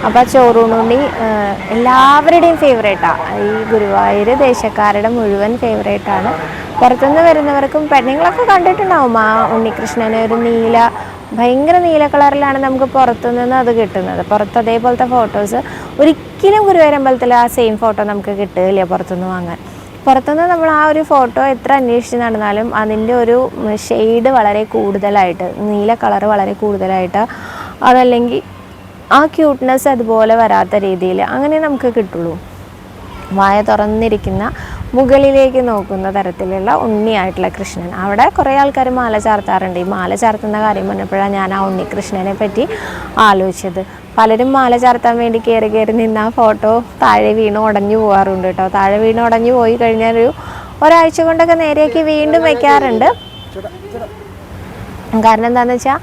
അപ്പോൾ ആ ചോറൂൺ ഉണ്ണി എല്ലാവരുടെയും ഫേവറേറ്റാണ് ഈ ഗുരുവായൂർ ദേശക്കാരുടെ മുഴുവൻ ഫേവറേറ്റാണ് പുറത്തുനിന്ന് വരുന്നവർക്കും പെണ്ണുങ്ങളൊക്കെ കണ്ടിട്ടുണ്ടാവും ആ ഉണ്ണികൃഷ്ണനെ ഒരു നീല ഭയങ്കര നീല കളറിലാണ് നമുക്ക് പുറത്തുനിന്ന് അത് കിട്ടുന്നത്. പുറത്ത് അതേപോലത്തെ ഫോട്ടോസ് ഒരിക്കലും ഗുരുവായൂരമ്പലത്തിൽ ആ സെയിം ഫോട്ടോ നമുക്ക് കിട്ടുകയില്ല പുറത്തുനിന്ന് വാങ്ങാൻ. പുറത്തുനിന്ന് നമ്മൾ ആ ഒരു ഫോട്ടോ എത്ര അന്വേഷിച്ച് നടന്നാലും അതിന്റെ ഒരു ഷെയ്ഡ് വളരെ കൂടുതലായിട്ട് നീല കളർ വളരെ കൂടുതലായിട്ട് അതല്ലെങ്കിൽ ആ ക്യൂട്ട്നെസ് അതുപോലെ വരാത്ത രീതിയിൽ അങ്ങനെ നമുക്ക് കിട്ടുള്ളൂ. വായ തുറന്നിരിക്കുന്ന മുകളിലേക്ക് നോക്കുന്ന തരത്തിലുള്ള ഉണ്ണിയായിട്ടുള്ള കൃഷ്ണൻ. അവിടെ കുറേ ആൾക്കാർ മാല ചാർത്താറുണ്ട്. ഈ മാല ചാർത്തുന്ന കാര്യം പറഞ്ഞപ്പോഴാണ് ഞാൻ ആ ഉണ്ണികൃഷ്ണനെ പറ്റി ആലോചിച്ചത്. പലരും മാല ചാർത്താൻ വേണ്ടി കയറി കയറി നിന്ന് ആ ഫോട്ടോ താഴെ വീണ് ഉടഞ്ഞു പോകാറുണ്ട് കേട്ടോ. താഴെ വീണ് ഉടഞ്ഞു പോയി കഴിഞ്ഞാൽ ഒരു ഒരാഴ്ച കൊണ്ടൊക്കെ നേരെയാക്കി വീണ്ടും വയ്ക്കാറുണ്ട് കാരണം എന്താണെന്ന് വെച്ചാൽ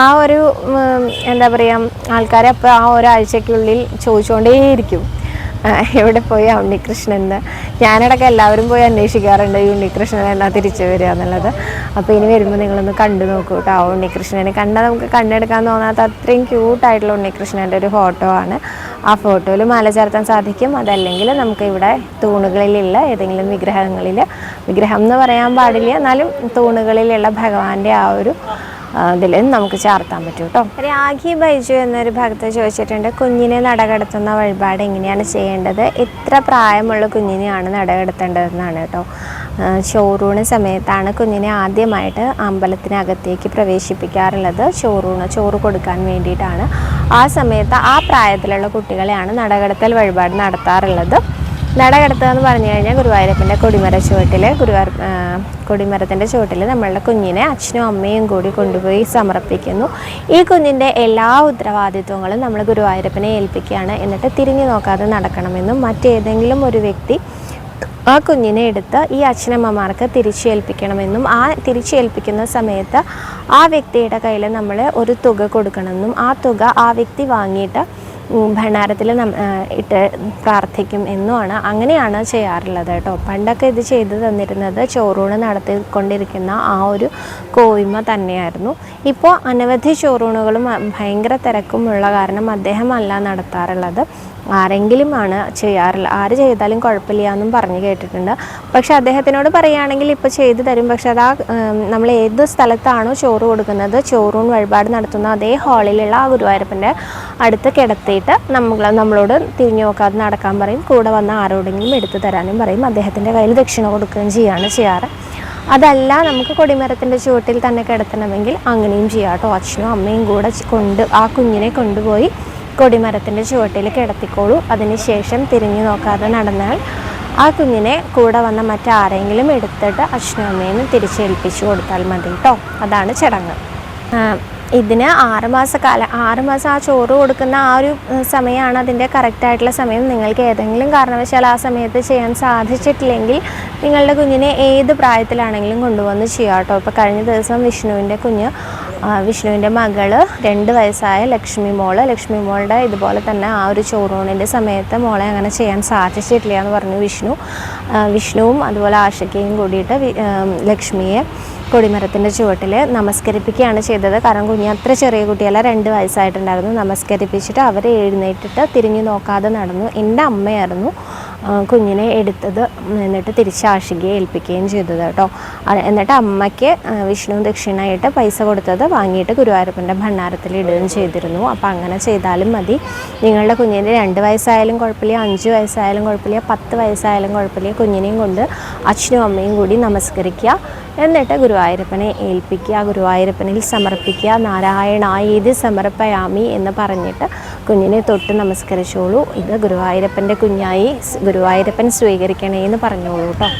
ആ ഒരു എന്താ പറയുക ആൾക്കാരെ അപ്പോൾ ആ ഒരാഴ്ചക്കുള്ളിൽ ചോദിച്ചുകൊണ്ടേയിരിക്കും എവിടെ പോയി ആ ഉണ്ണികൃഷ്ണൻ എന്ന്. ഞാനടക്കം എല്ലാവരും പോയി അന്വേഷിക്കാറുണ്ട് ഈ ഉണ്ണികൃഷ്ണൻ എന്നാ തിരിച്ചു വരിക എന്നുള്ളത്. അപ്പോൾ ഇനി വരുമ്പോൾ നിങ്ങളൊന്ന് കണ്ടു നോക്കൂ കേട്ടോ ആ ഉണ്ണികൃഷ്ണനെ കണ്ടാൽ നമുക്ക് കണ്ണെടുക്കാൻ തോന്നാത്ത അത്രയും ക്യൂട്ടായിട്ടുള്ള ഉണ്ണികൃഷ്ണന്റെ ഒരു ഫോട്ടോ ആണ്. ആ ഫോട്ടോയിൽ മാല ചേർത്താൻ സാധിക്കും. അതല്ലെങ്കിൽ നമുക്ക് ഇവിടെ തൂണുകളിലുള്ള ഏതെങ്കിലും വിഗ്രഹങ്ങളിൽ വിഗ്രഹം എന്ന് പറയാൻ പാടില്ല എന്നാലും തൂണുകളിലുള്ള ഭഗവാന്റെ ആ ഒരു ഇതിൽ നമുക്ക് ചേർത്താൻ പറ്റും കേട്ടോ. രാഖി ബൈജു എന്നൊരു ഭക്ത ചോദിച്ചിട്ടുണ്ട് കുഞ്ഞിനെ നടകടത്തുന്ന വഴിപാട് എങ്ങനെയാണ് ചെയ്യേണ്ടത്? എത്ര പ്രായമുള്ള കുഞ്ഞിനെയാണ് നടകടത്തേണ്ടതെന്നാണ് കേട്ടോ. ചോറൂണ് സമയത്താണ് കുഞ്ഞിനെ ആദ്യമായിട്ട് അമ്പലത്തിനകത്തേക്ക് പ്രവേശിപ്പിക്കാറുള്ളത്. ചോറൂണ് ചോറ് കൊടുക്കാൻ വേണ്ടിയിട്ടാണ്. ആ സമയത്ത് ആ പ്രായത്തിലുള്ള കുട്ടികളെയാണ് നടകടത്തൽ വഴിപാട് നടത്താറുള്ളത്. നടകടത്തുക എന്ന് പറഞ്ഞു കഴിഞ്ഞാൽ ഗുരുവായൂരപ്പന്റെ കൊടിമര ചുവട്ടിൽ ഗുരുവായൂർ കൊടിമരത്തിന്റെ ചുവട്ടിൽ നമ്മളുടെ കുഞ്ഞിനെ അച്ഛനും അമ്മയും കൂടി കൊണ്ടുപോയി സമർപ്പിക്കുന്നു. ഈ കുഞ്ഞിന്റെ എല്ലാ ഉത്തരവാദിത്വങ്ങളും നമ്മൾ ഗുരുവായൂരപ്പനെ ഏൽപ്പിക്കുകയാണ്. എന്നിട്ട് തിരിഞ്ഞു നോക്കാതെ നടക്കണമെന്നും മറ്റേതെങ്കിലും ഒരു വ്യക്തി ആ കുഞ്ഞിനെ എടുത്ത് ഈ അച്ഛനമ്മമാർക്ക് തിരിച്ചേൽപ്പിക്കണമെന്നും ആ തിരിച്ചേൽപ്പിക്കുന്ന സമയത്ത് ആ വ്യക്തിയുടെ കയ്യിൽ നമ്മൾ ഒരു തുക കൊടുക്കണമെന്നും ആ തുക ആ വ്യക്തി വാങ്ങിയിട്ട് ഭണ്ഡാരത്തിൽ ഇട്ട് പ്രാർത്ഥിക്കും എന്നുമാണ് അങ്ങനെയാണ് ചെയ്യാറുള്ളത് കേട്ടോ. പണ്ടൊക്കെ ഇത് ചെയ്തു തന്നിരുന്നത് ചോറൂണ് നടത്തിക്കൊണ്ടിരിക്കുന്ന ആ ഒരു കോയിമ തന്നെയായിരുന്നു. ഇപ്പോൾ അനവധി ചോറൂണുകളും ഭയങ്കര തിരക്കുമുള്ള കാരണം അദ്ദേഹമല്ല നടത്താറുള്ളത്. ആരെങ്കിലുമാണ് ചെയ്യാറില്ല. ആര് ചെയ്താലും കുഴപ്പമില്ല എന്നും പറഞ്ഞു കേട്ടിട്ടുണ്ട്. പക്ഷെ അദ്ദേഹത്തിനോട് പറയുകയാണെങ്കിൽ ഇപ്പോൾ ചെയ്തു തരും. പക്ഷെ അത് ആ നമ്മൾ ഏത് സ്ഥലത്താണോ ചോറ് കൊടുക്കുന്നത് ചോറൂൺ വഴിപാട് നടത്തുന്ന അതേ ഹാളിലുള്ള ആ ഗുരുവായൂരപ്പന്റെ അടുത്ത് കിടത്തിയിട്ട് നമ്മൾ നമ്മളോട് തിരിഞ്ഞു നോക്കാതെ നടക്കാൻ പറയും. കൂടെ വന്ന ആരോടെങ്കിലും എടുത്തു തരാനും പറയും. അദ്ദേഹത്തിന്റെ കയ്യിൽ ദക്ഷിണ കൊടുക്കുകയും ചെയ്യുകയാണ് ചെയ്യാറ്. അതല്ല നമുക്ക് കൊടിമരത്തിന്റെ ചുവട്ടിൽ തന്നെ കിടത്തണമെങ്കിൽ അങ്ങനെയും ചെയ്യാം കേട്ടോ. അച്ഛനും അമ്മയും കൂടെ കൊണ്ട് ആ കുഞ്ഞിനെ കൊണ്ടുപോയി കൊടിമരത്തിന്റെ ചുവട്ടിൽ കിടത്തിക്കോളൂ. അതിനുശേഷം തിരിഞ്ഞു നോക്കാതെ നടന്നാൽ ആ കുഞ്ഞിനെ കൂടെ വന്ന മറ്റാരെങ്കിലും എടുത്തിട്ട് അച്ഛനും അമ്മയും തിരിച്ചേൽപ്പിച്ചു കൊടുത്താൽ മതി കേട്ടോ അതാണ് ചടങ്ങ്. ഇതിന് ആറുമാസ കാലം ആറുമാസം ആ ചോറ് കൊടുക്കുന്ന ആ ഒരു സമയമാണ് അതിന്റെ കറക്റ്റായിട്ടുള്ള സമയം. നിങ്ങൾക്ക് ഏതെങ്കിലും കാരണവശാൽ ആ സമയത്ത് ചെയ്യാൻ സാധിച്ചിട്ടില്ലെങ്കിൽ നിങ്ങളുടെ കുഞ്ഞിനെ ഏത് പ്രായത്തിലാണെങ്കിലും കൊണ്ടുവന്ന് ചെയ്യാം കേട്ടോ ഇപ്പോൾ കഴിഞ്ഞ ദിവസം വിഷ്ണുവിന്റെ കുഞ്ഞ് വിഷ്ണുവിന്റെ മകൾ രണ്ട് വയസ്സായ ലക്ഷ്മി മോൾ. ലക്ഷ്മി മോളുടെ ഇതുപോലെ തന്നെ ആ ഒരു ചോറൂണിന്റെ സമയത്ത് മോളെ അങ്ങനെ ചെയ്യാൻ സാധിച്ചിട്ടില്ല എന്ന് പറഞ്ഞു വിഷ്ണു. വിഷ്ണുവും അതുപോലെ ആശയ്ക്കയും കൂടിയിട്ട് ലക്ഷ്മിയെ കൊടിമരത്തിന്റെ ചുവട്ടിൽ നമസ്കരിപ്പിക്കുകയാണ് ചെയ്തത്. കാരണം കുഞ്ഞ് അത്ര ചെറിയ കുട്ടിയല്ല രണ്ട് വയസ്സായിട്ടുണ്ടായിരുന്നു. നമസ്കരിപ്പിച്ചിട്ട് അവരെ എഴുന്നേറ്റിട്ട് തിരിഞ്ഞു നോക്കാതെ നടന്നു. എന്റെ അമ്മയായിരുന്നു. കുഞ്ഞിനെ എടുത്തത് എന്നിട്ട് തിരിച്ച് ആഷികയെ ഏൽപ്പിക്കുകയും ചെയ്തത് കേട്ടോ. എന്നിട്ട് അമ്മയ്ക്ക് വിഷ്ണു ദക്ഷിണയായിട്ട് പൈസ കൊടുത്തത് വാങ്ങിയിട്ട് ഗുരുവായൂരപ്പന്റെ ഭണ്ണാരത്തിൽ ഇടുകയും ചെയ്തിരുന്നു. അപ്പോൾ അങ്ങനെ ചെയ്താലും മതി. നിങ്ങളുടെ കുഞ്ഞിന് രണ്ട് വയസ്സായാലും കുഴപ്പമില്ല അഞ്ച് വയസ്സായാലും കുഴപ്പമില്ല പത്ത് വയസ്സായാലും കുഴപ്പമില്ല. കുഞ്ഞിനെയും കൊണ്ട് അച്ഛനും അമ്മയും കൂടി നമസ്കരിക്കുക. എന്നിട്ട് ഗുരുവായൂരപ്പനെ ഏൽപ്പിക്കുക ഗുരുവായൂരപ്പനിൽ സമർപ്പിക്കുക നാരായണായേതി സമർപ്പയാമി എന്ന് പറഞ്ഞിട്ട് കുഞ്ഞിനെ തൊട്ട് നമസ്കരിച്ചോളൂ. ഇത് ഗുരുവായൂരപ്പന്റെ കുഞ്ഞായി ഗുരുവായൂരപ്പൻ സ്വീകരിക്കണേ എന്ന് പറഞ്ഞോളൂ കേട്ടോ.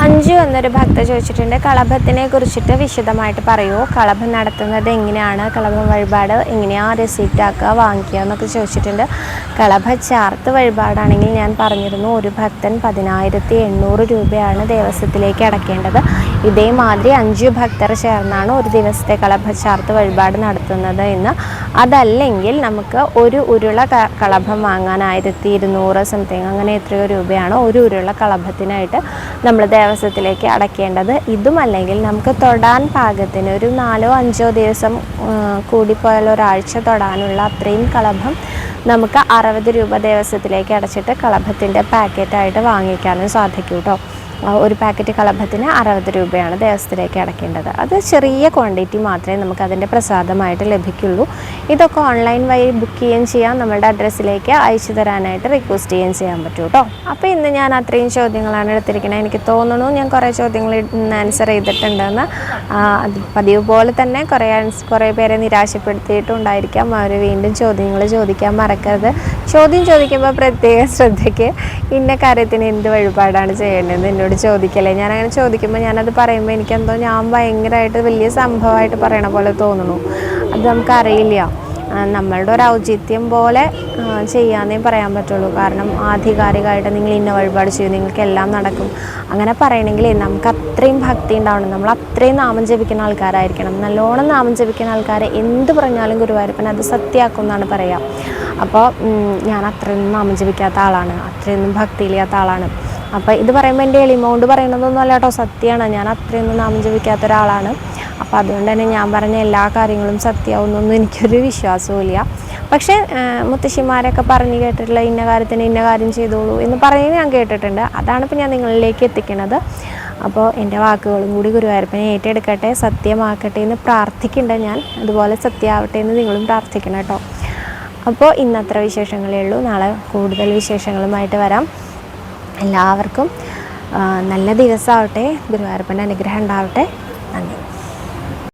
അഞ്ചു എന്നൊരു ഭക്ത ചോദിച്ചിട്ടുണ്ട് കളഭത്തിനെ കുറിച്ചിട്ട് വിശദമായിട്ട് പറയുമോ കളഭം നടത്തുന്നത് എങ്ങനെയാണ്? കളഭം വഴിപാട് എങ്ങനെയാണ് റെസീപ്റ്റ് ആക്കുക വാങ്ങിക്കുക എന്നൊക്കെ ചോദിച്ചിട്ടുണ്ട്. കളഭ ചാർത്ത് വഴിപാടാണെങ്കിൽ ഞാൻ പറഞ്ഞിരുന്നു ഒരു ഭക്തൻ പതിനായിരത്തി എണ്ണൂറ് രൂപയാണ് ദേവസ്വത്തിലേക്ക് അടക്കേണ്ടത്. ഇതേമാതിരി അഞ്ചു ഭക്തർ ചേർന്നാണ് ഒരു ദിവസത്തെ കളഭ ചാർത്ത് വഴിപാട് നടത്തുന്നത് എന്ന്. അതല്ലെങ്കിൽ നമുക്ക് ഒരു ഉരുള കളഭം വാങ്ങാൻ ആയിരത്തി ഇരുന്നൂറ് സംതിങ് അങ്ങനെ എത്രയോ രൂപയാണ് ഒരു ഉരുള കളഭത്തിനായിട്ട് നമ്മൾ ദേവസ്വത്തിലേക്ക് അടയ്ക്കേണ്ടത് ഇതുമല്ലെങ്കിൽ നമുക്ക് തൊടാൻ പാകത്തിന് ഒരു നാലോ അഞ്ചോ ദിവസം കൂടിപ്പോയാൽ ഒരാഴ്ച തൊടാനുള്ള അത്രയും കളഭം നമുക്ക് അറുപത് രൂപ ദേവസ്വത്തിലേക്ക് അടച്ചിട്ട് കളഭത്തിന്റെ പാക്കറ്റായിട്ട് വാങ്ങിക്കാനും സാധിക്കും കേട്ടോ ഒരു പാക്കറ്റ് കളഭത്തിന് അറുപത് രൂപയാണ് ദേവസ്ഥയിലേക്ക് അടയ്ക്കേണ്ടത്. അത് ചെറിയ ക്വാണ്ടിറ്റി മാത്രമേ നമുക്ക് അതിന്റെ പ്രസാദമായിട്ട് ലഭിക്കുള്ളൂ. ഇതൊക്കെ ഓൺലൈൻ വഴി ബുക്ക് ചെയ്യുകയും ചെയ്യാം. നമ്മുടെ അഡ്രസ്സിലേക്ക് അയച്ചു തരാനായിട്ട് റിക്വസ്റ്റ് ചെയ്യുകയും ചെയ്യാൻ പറ്റും കേട്ടോ അപ്പോൾ ഇന്ന് ഞാൻ അത്രയും ചോദ്യങ്ങളാണ് എടുത്തിരിക്കുന്നത് എനിക്ക് തോന്നുന്നു ഞാൻ കുറേ ചോദ്യങ്ങൾ ആൻസർ ചെയ്തിട്ടുണ്ടെന്ന് പതിവ് പോലെ തന്നെ കുറേ കുറേ പേരെ നിരാശപ്പെടുത്തിയിട്ടുണ്ടായിരിക്കാം. അവർ വീണ്ടും ചോദ്യങ്ങൾ ചോദിക്കാൻ മറക്കരുത്. ചോദ്യം ചോദിക്കുമ്പോൾ പ്രത്യേക ശ്രദ്ധയ്ക്ക് ഇന്ന കാര്യത്തിന് എന്ത് വഴിപാടാണ് ചെയ്യേണ്ടതെന്ന് എന്നോട് ചോദിക്കല്ലേ? ഞാൻ അങ്ങനെ ചോദിക്കുമ്പോൾ ഞാനത് പറയുമ്പോൾ എനിക്കെന്തോ ഞാൻ ഭയങ്കരമായിട്ട് വലിയ സംഭവമായിട്ട് പറയണ പോലെ തോന്നുന്നു. അത് നമുക്കറിയില്ല. നമ്മളുടെ ഒരു ഔചിത്യം പോലെ ചെയ്യാന്നേ പറയാൻ പറ്റുള്ളൂ. കാരണം ആധികാരികമായിട്ട് നിങ്ങൾ ഇന്ന വഴിപാട് ചെയ്യും നിങ്ങൾക്ക് എല്ലാം നടക്കും. അങ്ങനെ പറയണമെങ്കിൽ നമുക്ക് അത്രയും ഭക്തി ഉണ്ടാവണം. നമ്മൾ അത്രയും നാമം ജപിക്കുന്ന ആൾക്കാരായിരിക്കണം. നല്ലോണം നാമം ജപിക്കുന്ന ആൾക്കാരെ എന്ത് പറഞ്ഞാലും ഗുരുവായൂരപ്പൻ അത് സത്യമാക്കും എന്നാണ് പറയുക അപ്പോൾ ഞാൻ അത്രയൊന്നും നാമം ജപിക്കാത്ത ആളാണ്. അത്രയൊന്നും ഭക്തിയില്ലാത്ത ആളാണ്. അപ്പോൾ ഇത് പറയുമ്പോൾ എന്റെ എളിമൗണ്ട് പറയണതൊന്നും അല്ല കേട്ടോ സത്യമാണ് ഞാൻ അത്രയൊന്നും നാമം ജപിക്കാത്ത ഒരാളാണ്. അപ്പോൾ അതുകൊണ്ട് തന്നെ ഞാൻ പറഞ്ഞ എല്ലാ കാര്യങ്ങളും സത്യമാവുന്നൊന്നും എനിക്കൊരു വിശ്വാസവും ഇല്ല പക്ഷേ മുത്തശ്ശിമാരൊക്കെ പറഞ്ഞു കേട്ടിട്ടുള്ള ഇന്ന കാര്യത്തിന് ഇന്ന കാര്യം ചെയ്തോളൂ എന്ന് പറയുന്നത് ഞാൻ കേട്ടിട്ടുണ്ട്. അതാണ് ഇപ്പോൾ ഞാൻ നിങ്ങളിലേക്ക് എത്തിക്കുന്നത് അപ്പോൾ എന്റെ വാക്കുകളും കൂടി ഗുരുവായൂരപ്പനെ ഏറ്റെടുക്കട്ടെ സത്യമാക്കട്ടെ എന്ന് പ്രാർത്ഥിക്കേണ്ട ഞാൻ. അതുപോലെ സത്യമാവട്ടെ എന്ന് നിങ്ങളും പ്രാർത്ഥിക്കണം കേട്ടോ. അപ്പോൾ ഇന്നത്ര വിശേഷങ്ങളേ ഉള്ളൂ. നാളെ കൂടുതൽ വിശേഷങ്ങളുമായിട്ട് വരാം. എല്ലാവർക്കും നല്ല ദിവസമാവട്ടെ. ഗുരുവായൂരപ്പന്റെ അനുഗ്രഹം ഉണ്ടാവട്ടെ. നന്ദി.